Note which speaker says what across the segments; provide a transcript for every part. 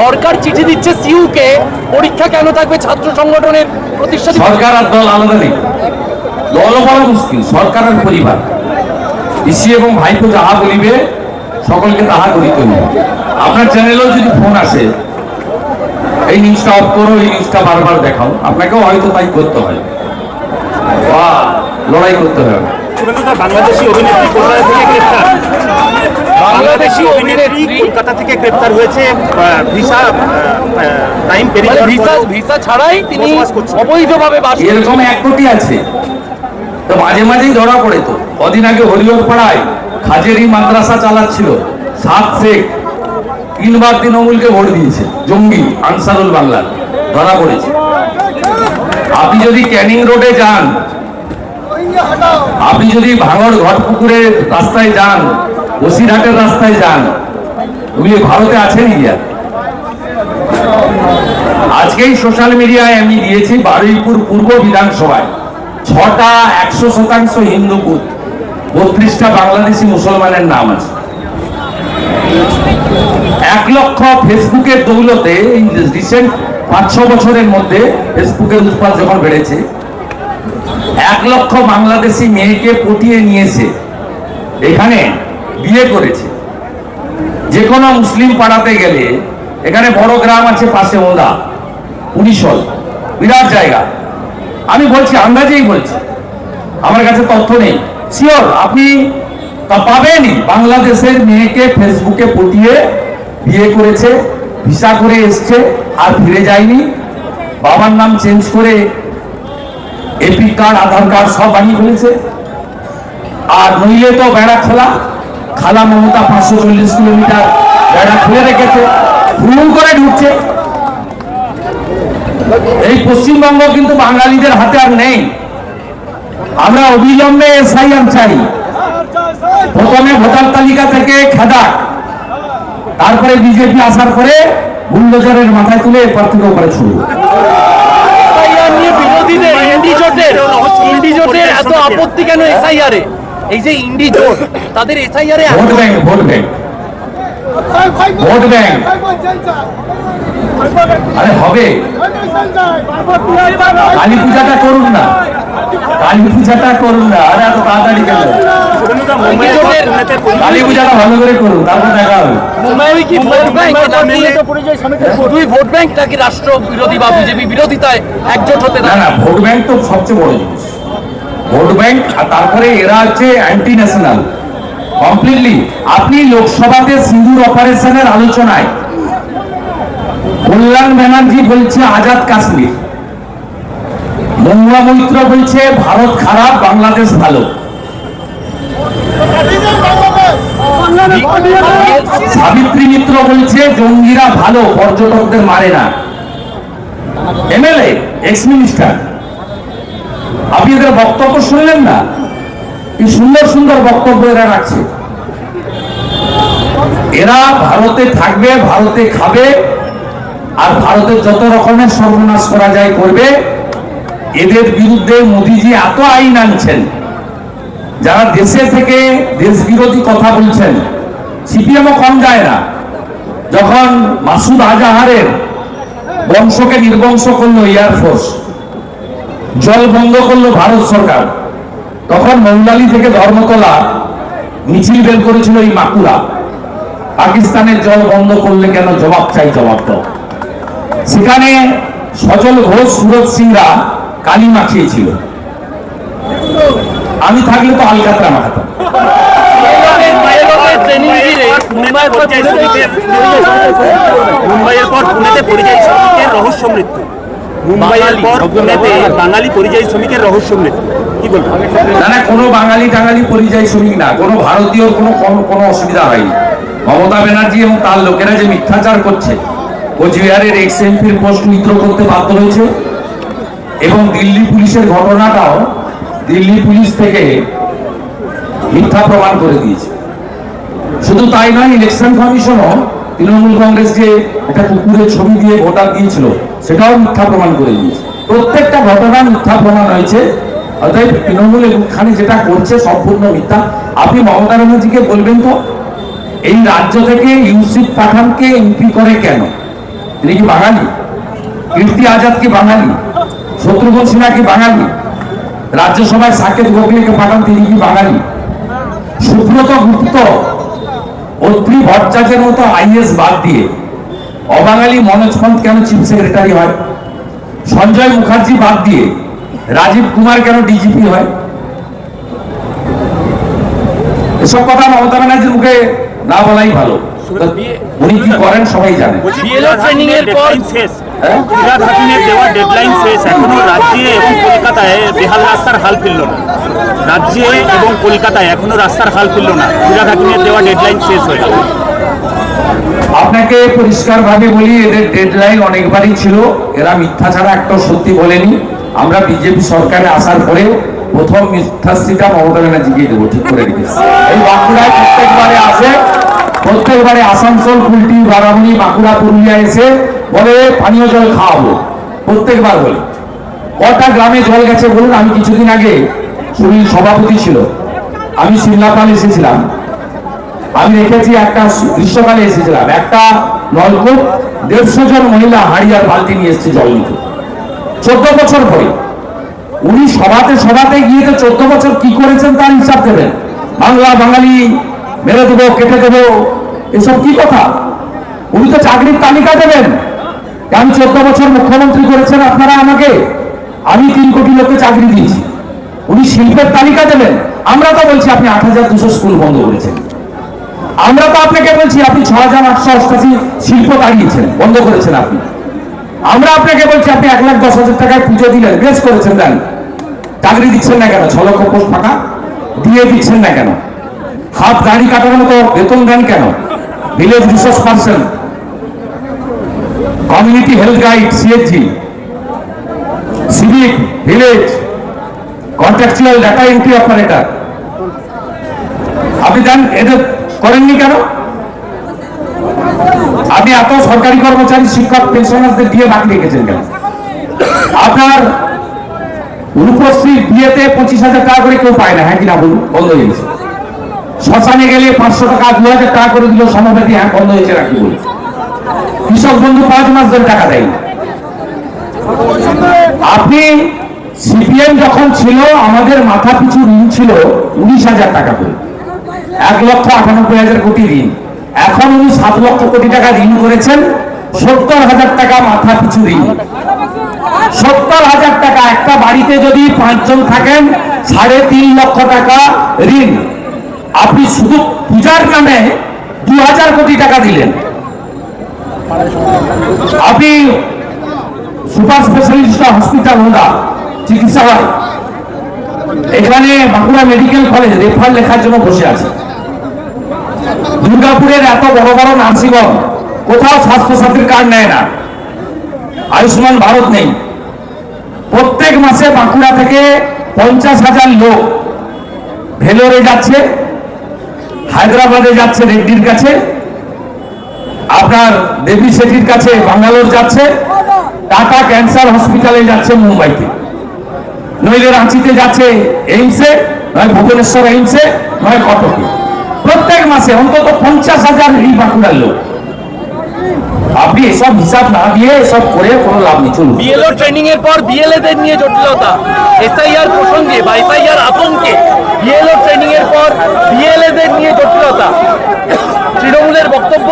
Speaker 1: সরকার চিঠি দিচ্ছে সিইউকে পরীক্ষা কেন থাকবে ছাত্র সংগঠনের প্রতিষ্ঠা
Speaker 2: সরকার আর দল আলাদা নেই। দল বড় মুশকিল সরকারের পরিবার। পিসি এবং ভাইপো যাহা বলিবে সকলকে তাহা করিতে হইবে। আপনার চ্যানেলেও যদি ফোন আসে এই নিউজটা অফ করো এই নিউজটা বারবার দেখাও। আপনাকেও হয়তো তাই করতে হয়। বা লড়াই করতে হবে।
Speaker 3: বাংলাদেশি অভিনেত্রী থেকে বাংলাদেশি অভিনেত্রী কলকাতা থেকে গ্রেপ্তার হয়েছে ভিসা টাইম পেরিয়ে
Speaker 1: মানে ভিসা ভিসা ছাড়াই তিনি অবৈধভাবে বাস
Speaker 2: এরকম এক কোটি আছে। তো মাঝে মাঝেই ধরা পড়ে তো। কদিন আগে হরিহর পাড়ায় খাজেরি মাদ্রাসা চালাচ্ছিল সাত শেখ। তিনবার তৃণমূলকে ভোট দিয়েছে। জঙ্গি আনসারুল বাংলার। ধরা পড়েছে। আপনি যদি ক্যানিং রোডে যান আপনি যদি ভাঙড় ঘটপুকুরের রাস্তায় যান বসিরহাটের রাস্তায় যান। ওগুলি ভারতে আছে নাকি আজকেই সোশ্যাল মিডিয়ায় আমি দিয়েছি বারুইপুর পূর্ব বিধানসভায় ছটা একশো শতাংশ হিন্দু বুথ, বত্রিশটা বাংলাদেশি মুসলমানের নাম আছে। এক লক্ষ ফেসবুকের দৌলতে এই রিসেন্ট পাঁচ ছ বছরের মধ্যে ফেসবুকের উৎপাদ যখন বেড়েছে, এক লক্ষ বাংলাদেশি মেয়েকে পটিয়ে নিয়েছে। এখানে বিয়ে করেছে। যে কোনো মুসলিম পাড়াতে গেলে এখানে বড় গ্রাম আছে, পাশে ওদা পুলিশল বিরাট জায়গা। আমি বলছি, আন্দাজেই বলছি। আমার কাছে তথ্য নেই। শিওর আপনি তা পাবেনই। বাংলাদেশের মেয়েকে ফেসবুকে পটিয়ে বিয়ে করেছে, ভিসা করে এসছে, আর ফিরে যায়নি। বাবার নাম চেঞ্জ করে এপি কার্ড, আধার কার্ড সব বানিয়ে ফেলেছে। আর নইলে তো বেড়া খোলা খালা মমতা পাঁচশো চল্লিশ কিলোমিটার বেড়া খুলে রেখেছে ভ্রমণ করে ঢুকছে। এই পশ্চিমবঙ্গ কিন্তু বাঙালিদের হাতে আর নেই। আমরা অবিলম্বে এসআইআর চাই। প্রথমে ভোটার তালিকা থেকে খেদা তারপরে বিজেপি আসার পরে বুলডোজারের মাথায় তুলে এরপর থেকে ওপরে
Speaker 1: এত আপত্তি কেন এসআইআর? এই যে ইন্ডি জোট তাদের SIR
Speaker 2: vote bank vote bank. Vote bank. আরে হবে। কালী পূজাটা করুন না। কালী পূজাটা করুন না। আরে এত তাড়াতাড়ি কেন? কালী পূজাটা ভালো করে করুন তারপর দেখা হবে।
Speaker 1: ভোট ব্যাংক নাকি রাষ্ট্র বিরোধী বা বিজেপি বিরোধিতায় একজোট হতে
Speaker 2: না
Speaker 1: না
Speaker 2: না ভোট ব্যাংক তো সবচেয়ে বড় জিনিস। ভোট ব্যাংক আর তারপরে এরা হচ্ছে অ্যান্টি ন্যাশনাল কমপ্লিটলি আপনি লোকসভাতে সিঁদুর অপারেশনের আলোচনায়। কল্যাণ ব্যানার্জি বলছে আজাদ কাশ্মীর। মহুয়া মৈত্র বলছে ভারত খারাপ, বাংলাদেশ ভালো। সাবিত্রী মিত্র বলছে জঙ্গিরা ভালো, পর্যটকদের মারে না। এমএলএ এক্স মিনিস্টার আপনি এদের বক্তব্য শুনলেন না? কি সুন্দর সুন্দর বক্তব্য এরা রাখছে। এরা ভারতে থাকবে, ভারতে খাবে, আর ভারতের যত রকমের সর্বনাশ করা যায় করবে, এদের বিরুদ্ধে মোদিজি এত আইন আনছেন, যারা দেশে থেকে দেশ বিরোধী কথা বলছেন, সিপিএমও কম যায় না। যখন মাসুদ আজাহারের বংশকে নির্বংশ করল এয়ারফোর্স জল বন্ধ করল ভারত সরকার। তখন মৌলালি থেকে ধর্মতলা মিছিল বের করেছিল এই মাকুরা। পাকিস্তানের জল বন্ধ করলে কেন জবাব চাই জবাব দাও। সেখানে সজল ঘোষ, সুরজ সিংরা কালি মাখিয়েছিল। আমি থাকলে তো আলকাতরা মাখাতাম।
Speaker 3: মুম্বাইয়ের পর পুনেতে পরিযায়ী শ্রমিকের রহস্য মুম্বাইয়ের পর পুনেতে বাঙালি পরিযায়ী শ্রমিকের রহস্য কি বলব?
Speaker 2: না না কোনো বাঙালি টাঙালি পরিযায়ী শ্রমিক না কোনো ভারতীয় কোনো কোনো- কোনো অসুবিধা হয়নি। মমতা ব্যানার্জি এবং তার লোকেরা যে মিথ্যাচার করছে কোচবিহারের এক্স এমপির পোস্ট উইথড্র করতে বাধ্য হয়েছে। এবং দিল্লি পুলিশের ঘটনাটাও দিল্লি পুলিশ থেকে মিথ্যা প্রমাণ করে দিয়েছে। শুধু তাই নয় ইলেকশন কমিশনও তৃণমূল কংগ্রেস যে একটা কুকুরের ছবি দিয়ে ভোটার দিয়েছিল সেটাও মিথ্যা প্রমাণ করে দিয়েছে। প্রত্যেকটা ঘটনা মিথ্যা প্রমাণ হয়েছে। অতএব তৃণমূল এখানে যেটা করছে সম্পূর্ণ মিথ্যা। আপনি মমতা ব্যানার্জিকে বলবেন তো, এই রাজ্য থেকে ইউসুফ পাঠানকে এমপি করে কেন? তিনি কি বাঙালি? কীর্তি আজাদ কি বাঙালি? শত্রুঘ্ন সিনহা কি বাঙালি? রাজ্যসভায় সাকেত গোখলেকে পাঠান তিনি কি বাঙালি? সুব্রত গুপ্ত, অত্রি ভট্টাচার্যের মতো আইএস বাদ দিয়ে অবাঙালি মনোজ পন্থ কেন চিফ সেক্রেটারি হয়? সঞ্জয় মুখার্জি বাদ দিয়ে রাজীব কুমার কেন ডিজিপি হয়? এসব কথা মমতা ব্যানার্জির মুখে না বলাই ভালো। উনি কি করেন সবাই জানে।
Speaker 1: এর পর-
Speaker 3: শেষ।
Speaker 2: হ্যাঁ?
Speaker 3: ফিরাদ হাকিমের দেওয়া ডেডলাইন শেষ। এখনও রাজ্যে এবং কলকাতায় বেহাল রাস্তার হাল ফিরল না। রাজ্যে এবং কলকাতায় এখনও রাস্তার হাল ফিরল না। ফিরাদ হাকিমের দেওয়া ডেডলাইন শেষ হয়ে গেল।
Speaker 2: আপনাকে পরিষ্কারভাবে বলি, এদের ডেডলাইন অনেকবারই ছিল। এরা মিথ্যা ছাড়া একটাও সত্যি বলেনি। আমরা বিজেপি সরকারে আসার পরে প্রথম মিথ্যাশ্রীটা মমতা ব্যানার্জিকে দেবো, ঠিক করে রেখেছি। এই বাঁকুড়ায় প্রত্যেকবারে আসে। প্রত্যেকবারে আসানসোল, কুলটি বারামণি বাঁকুড়া, পুরুলিয়া এসে বলে, পানীয় জল খাওয়াবো। প্রত্যেকবার বলে। কটা গ্রামে জল গেছে বলুন, আমি কিছুদিন আগে সুনীল সভাপতি ছিল। আমি সিমলাপাল এসেছিলাম। আমি দেখেছি একটা গ্রীষ্মকালে এসেছিলাম। একটা নলকূপ দেড়শো জন মহিলা হাড়িয়ার বালতি নিয়ে এসছে জল নিতে। চোদ্দ বছর পরে উনি সভাতে সভাতে গিয়ে তো চোদ্দ বছর কি করেছেন তার হিসাব দেবেন। বাংলা, বাঙালি, মেরে দেবো, কেটে দেবো, এসব কি কথা? উনি তো চাকরির তালিকা দেবেন। আমি চোদ্দ বছর মুখ্যমন্ত্রী করেছেন আপনারা আমাকে। আমি তিন কোটি লোককে চাকরি দিয়েছি। উনি শিল্পের তালিকা দেবেন। আমরা তো বলছি আপনি আট হাজার দুশো স্কুল বন্ধ করেছেন। আমরা তো আপনাকে বলছি, আপনি ছ হাজার আটশো অষ্টাশি শিল্প দাঁড়িয়েছেন বন্ধ করেছেন আপনি। আমরা আপনাকে বলছি, আপনি এক লাখ দশ হাজার টাকায় পুজো দিলেন বেশ করেছেন, দেন। চাকরি দিচ্ছেন না কেন? ছ লক্ষ পোস্ট ফাঁকা, দিয়ে দিচ্ছেন না কেন? হাত গাড়ি কাটার মতো বেতন দেন কেন? Village resource person community health guide CSG civic village contractual data entry operator আপনি জান এটা করেননি কেন? আপনি এত সরকারি কর্মচারী, শিক্ষক, পেনশনারদের দিয়ে বাকি রেখেছেন কেন? আপনার বিয়েতে পঁচিশ হাজার টাকা করে কেউ পায় না হ্যাঁ কিনা বলুন? বন্ধ শ্মশানে গেলে পাঁচশো টাকা, দু হাজার টাকা করে দিল হ্যাঁ বন্ধ হয়েছে নাকি বলুন। কৃষক বন্ধু পাঁচ মাস ধরে টাকা দেয়নি। আপনি সিপিএম যখন ছিল, আমাদের মাথা পিছু ঋণ ছিল উনিশ হাজার টাকা করে। এক লক্ষ আটানব্বই হাজার কোটি ঋণ। এখন উনি সাত লক্ষ কোটি টাকা ঋণ করেছেন, সত্তর হাজার টাকা মাথা পিছু ঋণ। সত্তর হাজার টাকা একটা বাড়িতে যদি পাঁচজন থাকেন, সাড়ে তিন লক্ষ টাকা ঋণ। আপনি শুধু পূজার নামে দু হাজার কোটি টাকা দিলেন। আপনি সুপার স্পেশালিস্ট হসপিটাল হোন্ডা চিকিৎসালয়। এখানে বাঁকুড়া মেডিকেল কলেজ রেফার লেখার জন্য বসে আছে। দুর্গাপুরের এত বড় বড় নার্সিংহোম, কোথাও স্বাস্থ্য সাথীর কার্ড নেয় না। আয়ুষ্মান ভারত নেই। প্রত্যেক মাসে বাঁকুড়া থেকে পঞ্চাশ হাজার লোক ভেলোরে যাচ্ছে, হায়দ্রাবাদে যাচ্ছে রেড্ডির কাছে, আপনার দেবী শেঠির কাছে বাঙ্গালোর যাচ্ছে, টাটা ক্যান্সার হসপিটালে যাচ্ছে মুম্বাইতে। নইলে রাঁচিতে যাচ্ছে এইমসে, নয় ভুবনেশ্বর এইমসে, নয় কটকে। প্রত্যেক মাসে অন্তত পঞ্চাশ হাজার এই বাঁকুড়ার লোক। আপনি এসব হিসাব না দিয়ে এসব করে কোনো লাভ নেই, চলুন।
Speaker 1: বিএলও ট্রেনিং এর পর বিএলএ দের নিয়ে জটিলতা। এসআইআর প্রসঙ্গে বা এসআইআর আতঙ্কে বিএলও ট্রেনিং এর পর বিএলএ দের নিয়ে জটিলতা। তৃণমূলের বক্তব্য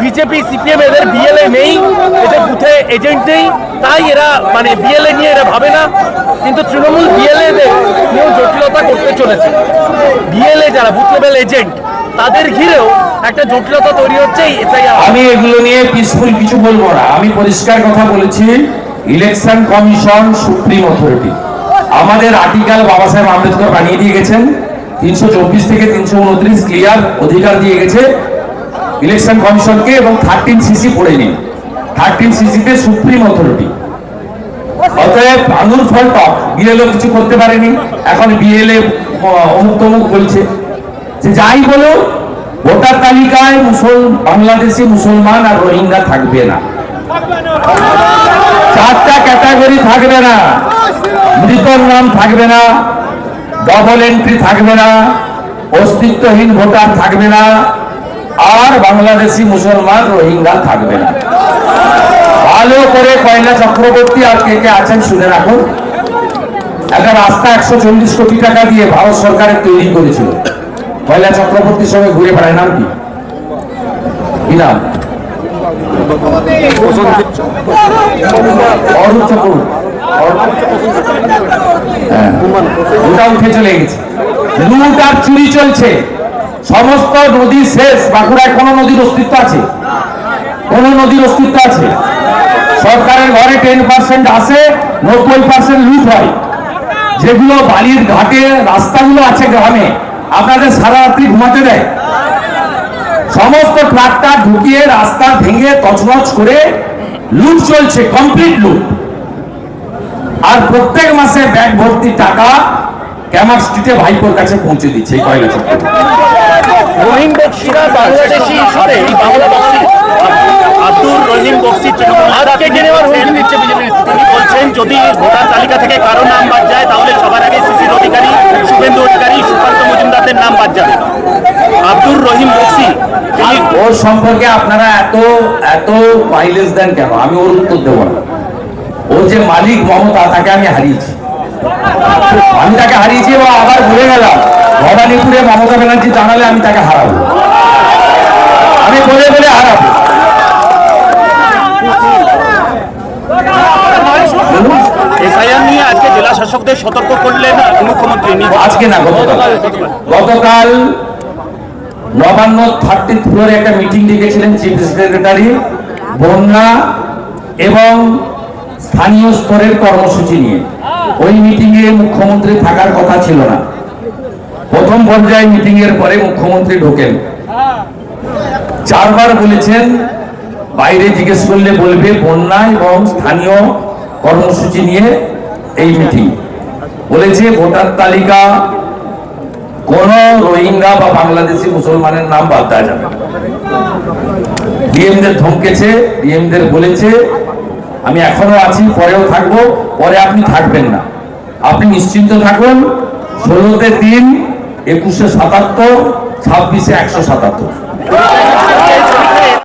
Speaker 1: বিজেপি সিপিএম এদের বিএলএ নেই, এদের বুথে এজেন্ট নেই, তাই এরা মানে বিএলএ নিয়ে এরা ভাবে না। কিন্তু তৃণমূল বিএলএ দের নিয়েও জটিলতা করতে চলেছে। বিএলএ যারা বুথ লেভেল এজেন্ট তাদের ঘিরেও একটা জটিলতা তৈরি হচ্ছে
Speaker 2: আমি এগুলো নিয়ে পিসফুল কিছু বলব না। আমি পরিষ্কার কথা বলেছি ইলেকশন কমিশন সুপ্রিম অথরিটি আমাদের আর্টিকেল বাবা সাহেব আম্বেদকর বানিয়ে দিয়ে গেছেন, তিনশো চব্বিশ থেকে তিনশো উনত্রিশ ক্লিয়ার অধিকার দিয়ে গেছে। ইলেকশন কমিশনকে এবং থার্টিন সিসি পড়ে নিন। থার্টিন সিসিতে সুপ্রিম অথরিটি অতএব আঙুর ফল টক। বিএলও কিছু করতে পারেনি। এখন বিএলএ অমুক তমুক বলছে। যে যাই বলো, ভোটার তালিকায় মুসল, বাংলাদেশি মুসলমান আর রোহিঙ্গা থাকবে না। চারটা ক্যাটাগরি থাকবে না। মৃতর নাম থাকবে না। ডবল এন্ট্রি থাকবে না। অস্তিত্বহীন ভোটার থাকবে না। আর বাংলাদেশি মুসলমান, রোহিঙ্গা থাকবে না। ভালো করে কয়লা চক্রবর্তী আর কে কে আছেন শুনে রাখুন। একটা রাস্তা একশো চল্লিশ কোটি টাকা দিয়ে ভারত সরকারের তৈরি করেছিল। কয়লা চক্রবর্তীর সঙ্গে ঘুরে বেড়ায় নাম কি? কি নাম? অরূপ হ্যাঁ, চলছে। সমস্ত নদী শেষ। বাঁকুড়ায় কোনো নদীর অস্তিত্ব আছে? কোন নদীর অস্তিত্ব আছে? সরকারের ঘরে টেন পার্সেন্ট আসে নব্বই পার্সেন্ট লুট হয়। যেগুলো বালির ঘাটে রাস্তাগুলো আছে গ্রামে। আপনাদের সারা রাত্রি ঘুমাতে দেয়। সমস্ত ট্রাক্টর ঢুকিয়ে, রাস্তা ভেঙে, তছনছ করে লুট চলছে কমপ্লিট লুট আর প্রত্যেক মাসে ব্যাগ ভর্তি টাকা ক্যামার স্ট্রিটে ভাইপোর কাছে পৌঁছে দিচ্ছে, এই কয়লা চক্র।
Speaker 3: আব্দুর রহিম বক্সি
Speaker 1: আজকে
Speaker 3: যদি ভোটার তালিকা থেকে কারও নাম বাদ যায় তাহলে সবার আগে শিশির অধিকারী শুভেন্দু অধিকারী সুকান্ত মজুমদারদের নাম বাদ যাবে। আব্দুর রহিম বক্সি তিনি
Speaker 2: ওর সম্পর্কে আপনারা এত এত মাইলেজ দেন কেন? আমি ওর উত্তর দেবো না। ওর যে মালিক মমতা তাকে আমি হারিয়েছি। আমি তাকে হারিয়েছি এবং আবার ভুলে গেলাম। ভবানীপুরে মমতা ব্যানার্জি জানালে আমি তাকে হারাবো। আমি বলে বলে হারাবো। বলুন
Speaker 3: এসআইআর নিয়ে আজকে জেলা শাসকদের সতর্ক করলেন মুখ্যমন্ত্রী।
Speaker 2: আজকে না গতকাল। গতকাল। নবান্ন থার্টি ফ্লোরে একটা মিটিং ডেকেছিলেন চিফ সেক্রেটারি বন্যা এবং স্থানীয় স্তরের কর্মসূচি নিয়ে। ওই মিটিং এ মুখ্যমন্ত্রী থাকার কথা ছিল না। প্রথম পর্যায়ে মিটিং এর পরে মুখ্যমন্ত্রী ঢোকেন। চারবার বলেছেন বাইরে জিজ্ঞেস করলে বলবে বন্যা এবং স্থানীয় কর্মসূচি নিয়ে এই মিটিং বলেছে ভোটার তালিকা কোন রোহিঙ্গা বা বাংলাদেশি মুসলমানের নাম বাদ দেওয়া যাবে ডিএমদের ধমকেছে, ডিএমদের বলেছে, আমি এখনও আছি, পরেও থাকব, পরে আপনি থাকবেন না। আপনি নিশ্চিন্ত থাকুন, ষোলোতে তিন, একুশে সাতাত্তর, ছাব্বিশে একশো সাতাত্তর।